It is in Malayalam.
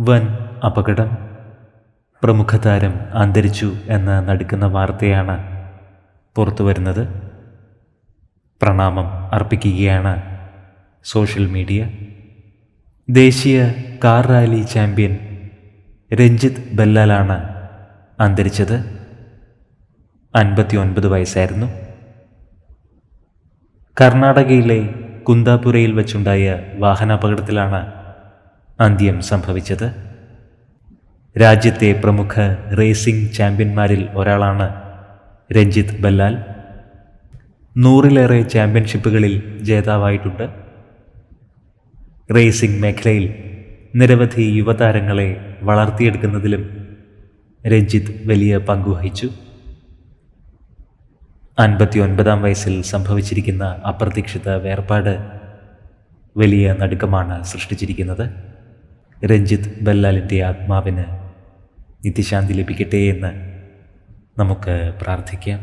വൻ അപകടം. പ്രമുഖ താരം അന്തരിച്ചു എന്ന നടുക്കുന്ന വാർത്തയാണ് പുറത്തു വരുന്നത്. പ്രണാമം അർപ്പിക്കുകയാണ് സോഷ്യൽ മീഡിയ. ദേശീയ കാർ റാലി ചാമ്പ്യൻ രഞ്ജിത്ത് ബല്ലാലാണ് അന്തരിച്ചത്. അൻപത്തി ഒൻപത് വയസ്സായിരുന്നു. കർണാടകയിലെ കുന്താപുരയിൽ വെച്ചുണ്ടായ വാഹനാപകടത്തിലാണ് അന്ത്യം സംഭവിച്ചത്. രാജ്യത്തെ പ്രമുഖ റേസിംഗ് ചാമ്പ്യന്മാരിൽ ഒരാളാണ് രഞ്ജിത്ത് ബല്ലാൽ. നൂറിലേറെ ചാമ്പ്യൻഷിപ്പുകളിൽ ജേതാവായിട്ടുണ്ട്. റേസിംഗ് മേഖലയിൽ നിരവധി യുവതാരങ്ങളെ വളർത്തിയെടുക്കുന്നതിലും രഞ്ജിത്ത് വലിയ പങ്കുവഹിച്ചു അൻപത്തി ഒൻപതാം വയസ്സിൽ സംഭവിച്ചിരിക്കുന്ന അപ്രതീക്ഷിത വേർപാട് വലിയ നടുക്കമാണ് സൃഷ്ടിച്ചിരിക്കുന്നത്. രഞ്ജിത്ത് ബല്ലാലിന്റെ ആത്മാവിന് നിത്യശാന്തി ലഭിക്കട്ടെ എന്ന് നമുക്ക് പ്രാർത്ഥിക്കാം.